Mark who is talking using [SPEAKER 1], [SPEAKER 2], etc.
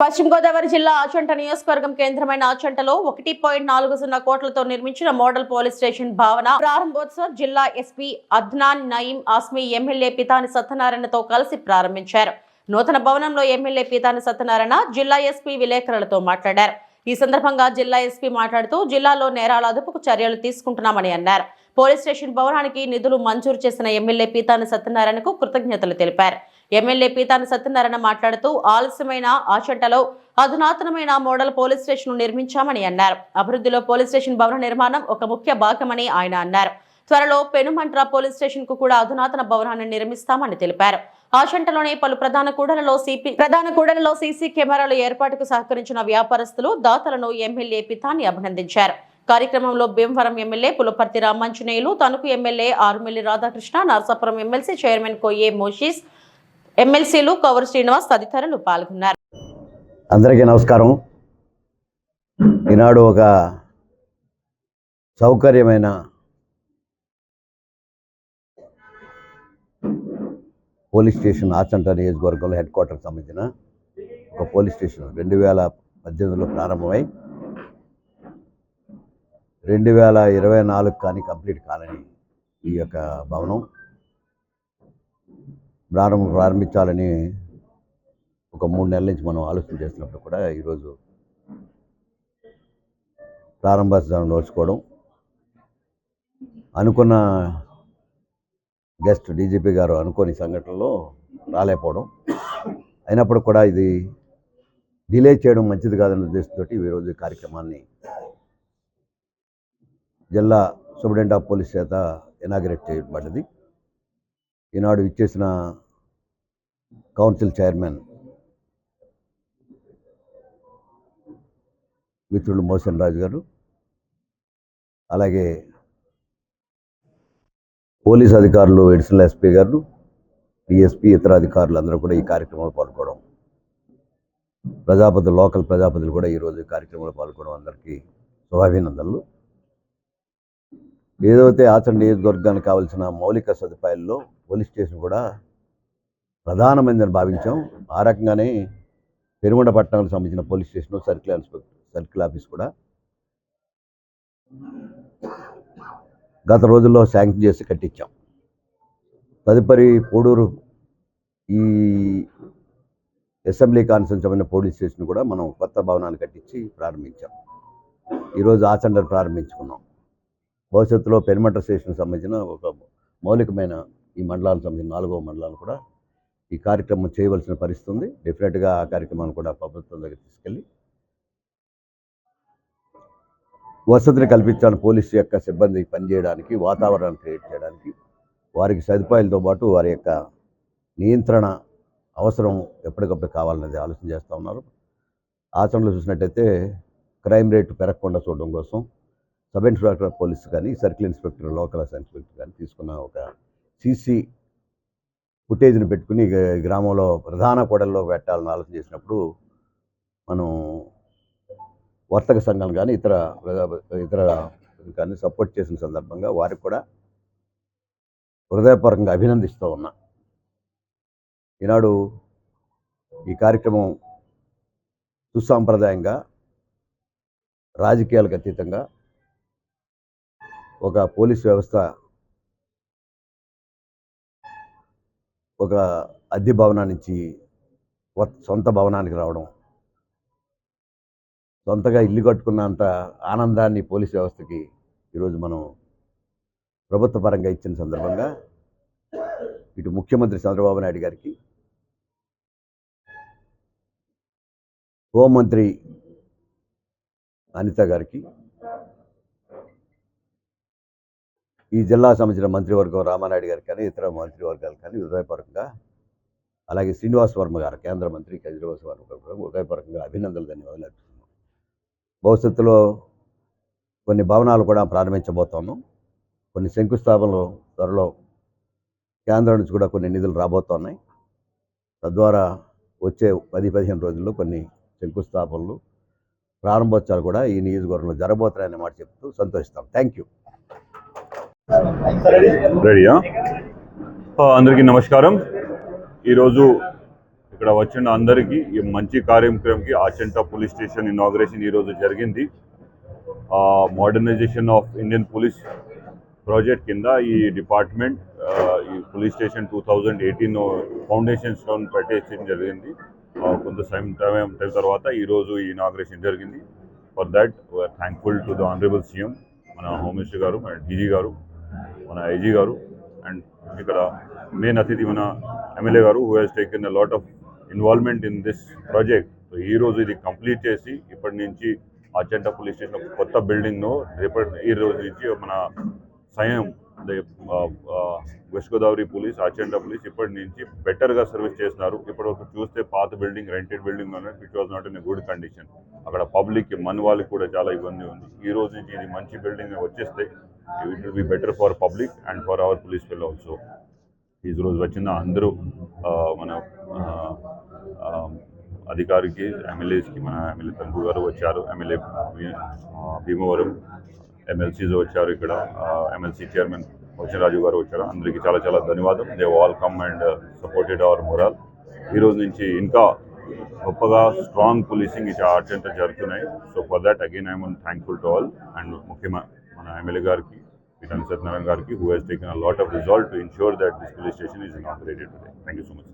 [SPEAKER 1] పశ్చిమ గోదావరి జిల్లా ఆచంట నియోజకవర్గం కేంద్రమైన ఆచంటలో ఒకటి పాయింట్ నాలుగు సున్నా కోట్లతో నిర్మించిన మోడల్ పోలీస్ స్టేషన్ భావన ప్రారంభోత్సవం జిల్లా ఎస్పీ అద్నాన్ నయీం ఆస్మి ఎమ్మెల్యే పితాని సత్యనారాయణతో కలిసి ప్రారంభించారు. నూతన భవనంలో ఎమ్మెల్యే పీతాని సత్యనారాయణ జిల్లా ఎస్పీ విలేకరులతో మాట్లాడారు. ఈ సందర్భంగా జిల్లా ఎస్పీ మాట్లాడుతూ జిల్లాలో నేరాల అదుపుకు చర్యలు తీసుకుంటున్నామని అన్నారు. పోలీస్ స్టేషన్ భవనానికి నిధులు మంజూరు చేసిన ఎమ్మెల్యే పీతాని సత్యనారాయణకు కృతజ్ఞతలు తెలిపారు. ఎమ్మెల్యే పీతాని సత్యనారాయణ మాట్లాడుతూ ఆలస్యమైన ఆచంటలో అధునాతనమైన మోడల్ పోలీస్ స్టేషన్ నిర్మించామని అన్నారు. అభివృద్ధిలో పోలీస్ స్టేషన్ భవన నిర్మాణం ఒక ముఖ్య భాగమని ఆయన అన్నారు. త్వరలో పెనుమంట్ర పోలీస్ స్టేషన్కు కూడా అధునాతన భవనాన్ని నిర్మిస్తామని తెలిపారు. ఆచంటలోనే పలు ప్రధాన కూడలలో సిపి ప్రధాన కూడలలో సీసీ కెమెరాల ఏర్పాటుకు సహకరించిన వ్యాపారస్తులు దాతలను ఎమ్మెల్యే పితాని అభినందించారు. కార్యక్రమంలో Bhimavaram MLA Pulaparthi Ramanjaneyulu Tanuku MLA Arumilli Radhakrishna Narasapuram MLC chairman Koye Moshes ఎమ్మెల్సీలు కవర్ శ్రీనివాస్ తదితరులు పాల్గొన్నారు.
[SPEAKER 2] అందరికీ నమస్కారం. ఈనాడు ఒక సౌకర్యమైన పోలీస్ స్టేషన్ ఆచంట నియోజకవర్గంలో హెడ్ క్వార్టర్కి సంబంధించిన ఒక పోలీస్ స్టేషన్ రెండు వేల పద్దెనిమిదిలో ప్రారంభమై రెండు వేల ఇరవై నాలుగు కానీ కంప్లీట్ కాలని ఈ యొక్క భవనం ప్రారంభం ప్రారంభించాలని ఒక మూడు నెలల నుంచి మనం ఆలోచన చేస్తున్నప్పుడు కూడా ఈరోజు ప్రారంభోత్సవం నోచుకోవడం అనుకున్న గెస్ట్ డీజీపీ గారు అనుకోని సంఘటనలో రాలేకపోవడం అయినప్పుడు కూడా ఇది డిలే చేయడం మంచిది కాదన్న ఉద్దేశంతో ఈరోజు కార్యక్రమాన్ని జిల్లా సూపరింటెండెంట్ ఆఫ్ పోలీస్ చేత ఇనాగ్రేట్ చేయబడ్డది. ఈనాడు ఇచ్చేసిన కౌన్సిల్ చైర్మన్ మిత్రుడు మోహన్ రాజు గారు అలాగే పోలీస్ అధికారులు ఎడిషనల్ ఎస్పీ గారు డిఎస్పీ ఇతర అధికారులు అందరూ కూడా ఈ కార్యక్రమంలో పాల్గొనడం ప్రజాపతులు లోకల్ ప్రజాపతులు కూడా ఈరోజు ఈ కార్యక్రమంలో పాల్గొనడం అందరికీ శుభాభినందనలు. ఏదైతే ఆచరణ నియోజకవర్గానికి కావాల్సిన మౌలిక సదుపాయాల్లో పోలీస్ స్టేషన్ కూడా ప్రధానమైనదని భావించాం. ఆ రకంగానే పెరుమండ పట్టణానికి సంబంధించిన police station circle inspector circle office కూడా గత రోజుల్లో శాంక్షన్ చేసి కట్టించాం. తదుపరి పోడూరు ఈ అసెంబ్లీ కాన్ఫరెన్స్ పోలీస్ స్టేషన్ కూడా మనం కొత్త భవనాన్ని కట్టించి ప్రారంభించాం. ఈరోజు ఆచండను ప్రారంభించుకున్నాం. భవిష్యత్తులో పెరిమటర్ స్టేషన్కి సంబంధించిన ఒక మౌలికమైన ఈ మండలాలకు సంబంధించిన నాలుగో మండలాలు కూడా ఈ కార్యక్రమం చేయవలసిన పరిస్థితి ఉంది. డెఫినెట్గా ఆ కార్యక్రమాన్ని కూడా ప్రభుత్వం దగ్గర తీసుకెళ్ళి వసతిని కల్పించాలని పోలీసు యొక్క సిబ్బంది పనిచేయడానికి వాతావరణాన్ని క్రియేట్ చేయడానికి వారికి సదుపాయాలతో పాటు వారి యొక్క నియంత్రణ అవసరం ఎప్పటికప్పుడు కావాలనేది ఆలోచన చేస్తూ ఉన్నారు. ఆచరణలో చూసినట్టయితే క్రైమ్ రేటు పెరగకుండా చూడడం కోసం సబ్ ఇన్స్పెక్టర్ పోలీస్ కానీ సర్కిల్ ఇన్స్పెక్టర్ లోకల్ ఇన్స్పెక్టర్ కానీ తీసుకున్న ఒక సీసీ ఫుటేజ్ని పెట్టుకుని గ్రామంలో ప్రధాన కూడల్లో పెట్టాలని ఆలోచన చేసినప్పుడు మనం వర్తక సంఘాలు కానీ ఇతర ఇతర కానీ సపోర్ట్ చేసిన సందర్భంగా వారికి కూడా హృదయపూర్వకంగా అభినందిస్తూ ఉన్నా. ఈనాడు ఈ కార్యక్రమం సుసాంప్రదాయంగా రాజకీయాలకు అతీతంగా ఒక పోలీస్ వ్యవస్థ ఒక అద్దె భవనా నుంచి కొత్త సొంత భవనానికి రావడం. సొంతగా ఇల్లు కట్టుకున్నంత ఆనందాన్ని పోలీస్ వ్యవస్థకి ఈరోజు మనం ప్రభుత్వ పరంగా ఇచ్చిన సందర్భంగా ఇటు ముఖ్యమంత్రి చంద్రబాబు నాయుడు గారికి హోంమంత్రి అనిత గారికి ఈ జిల్లా సంబంధించిన మంత్రివర్గం రామానాయుడు గారికి కానీ ఇతర మంత్రివర్గాలు కానీ హృదయపూర్వకంగా అలాగే శ్రీనివాస్ వర్మ గారు కేంద్ర మంత్రి శ్రీనివాస్ వర్మ గారు హృదయపూర్వకంగా అభినందనలు ధన్యవాదాలు అర్పిస్తున్నాం. భవిష్యత్తులో కొన్ని భవనాలు కూడా ప్రారంభించబోతాము కొన్ని శంకుస్థాపనలు త్వరలో కేంద్రం నుంచి కూడా కొన్ని నిధులు రాబోతున్నాయి. తద్వారా వచ్చే పది పదిహేను రోజుల్లో కొన్ని శంకుస్థాపనలు ప్రారంభోత్సవాలు కూడా ఈ నియోజకవర్గంలో జరగబోతున్నాయనే మాట చెప్తూ సంతోషిస్తాం. థ్యాంక్ యూ
[SPEAKER 3] రెడీయా? అందరికీ నమస్కారం. ఈరోజు ఇక్కడ వచ్చిన అందరికీ ఈ మంచి కార్యక్రమంకి ఆచంట పోలీస్ స్టేషన్ ఇనాగ్రేషన్ ఈరోజు జరిగింది. Modernisation of Indian police project కింద ఈ డిపార్ట్మెంట్ ఈ police station two thousand eighteen foundation stone పెట్టేయడం జరిగింది. కొంత సమయం టైం టైం తర్వాత ఈరోజు ఈ ఇనాగ్రేషన్ జరిగింది. For that thankful to the honourable CM మన హోమ్ మినిస్టర్ గారు మన డీజీ గారు. మన ఐజీ గారు అండ్ ఇక్కడ మెయిన్ అతిథి మన MLA garu who has taken a lot of involvement in this project so ఈ రోజు ఇది కంప్లీట్ చేసి ఇప్పటి నుంచి అచ్చంట పోలీస్ స్టేషన్ ఒక కొత్త బిల్డింగ్ను రేపటి ఈ రోజు నుంచి మన సైన్యం West Godavari police Achanta police ఇప్పటి నుంచి బెటర్గా సర్వీస్ చేస్తున్నారు. ఇప్పుడు ఒక చూస్తే పాత బిల్డింగ్ రెంటెడ్ బిల్డింగ్ అనేది which was not in good condition అక్కడ పబ్లిక్కి మన వాళ్ళకి కూడా చాలా ఇబ్బంది ఉంది. ఈ రోజు నుంచి ఇది మంచి బిల్డింగ్ వచ్చేస్తే it will be better for public and for our police పిల్ల ఆల్సో ఈరోజు రోజు వచ్చిన అందరూ మన అధికారికి ఎమ్మెల్యేస్కి మన ఎమ్మెల్యే తండ్రి గారు వచ్చారు ఎమ్మెల్యే భీమవరం ఎమ్మెల్సీస్ వచ్చారు ఇక్కడ ఎమ్మెల్సీ చైర్మన్ రాజు గారు వచ్చారు. అందరికీ చాలా చాలా ధన్యవాదం. They all come and supported our morale ఈ రోజు నుంచి ఇంకా గొప్పగా స్ట్రాంగ్ పోలీసింగ్ ఇట్లా అత్యంత జరుగుతున్నాయి. So for that again I'm thankful to all and ముఖ్యమైన మన ఎమ్మెల్యే గారికి Vikram Satnaran Garki, who has taken a lot of resolve to ensure that this police station is inaugurated today. Thank you so much.